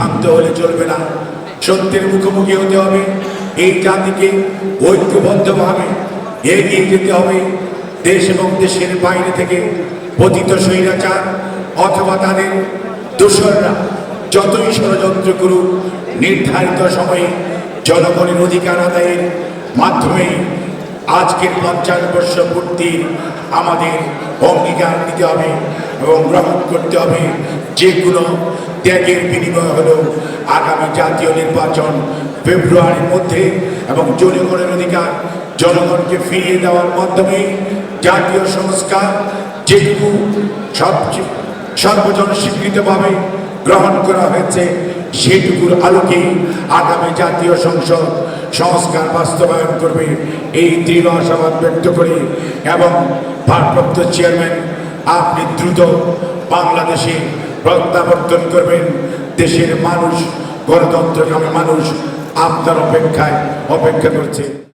বিভ্রান্ত হলে চলবে না। সত্যের মুখোমুখি হতে হবে। এই জাতিকে ঐক্যবদ্ধভাবে এগিয়ে যেতে হবে। দেশ এবং দেশের বাইরে থেকে পতিত স্বৈরাচার অথবা তাদের দোসররা যতই ষড়যন্ত্র করুক, নির্ধারিত সময়ে জনগণের অধিকার আদায়ের মাধ্যমে আজকের পঞ্চাশ বর্ষ পূর্তির আমাদের অঙ্গীকার নিতে হবে এবং গ্রহণ করতে হবে। যেগুলো ত্যাগের বিনিময় হলো আগামী জাতীয় নির্বাচন ফেব্রুয়ারির মধ্যে এবং জনগণের অধিকার, জনগণকে ফিরিয়ে দেওয়ার মাধ্যমে জাতীয় সংস্কার যেটুকু সবচেয়ে সর্বজন স্বীকৃতভাবে গ্রহণ করা হয়েছে সেটুকুর আলোকে আগামী জাতীয় সংসদ সংস্কার বাস্তবায়ন করবে এই দৃঢ় আশাবাদ ব্যক্ত করে এবং ভারপ্রাপ্ত চেয়ারম্যান, আপনি দ্রুত বাংলাদেশে প্রত্যাবর্তন করবেন। দেশের মানুষ গণতন্ত্রকামী মানুষ আপনার অপেক্ষায় অপেক্ষা করছে।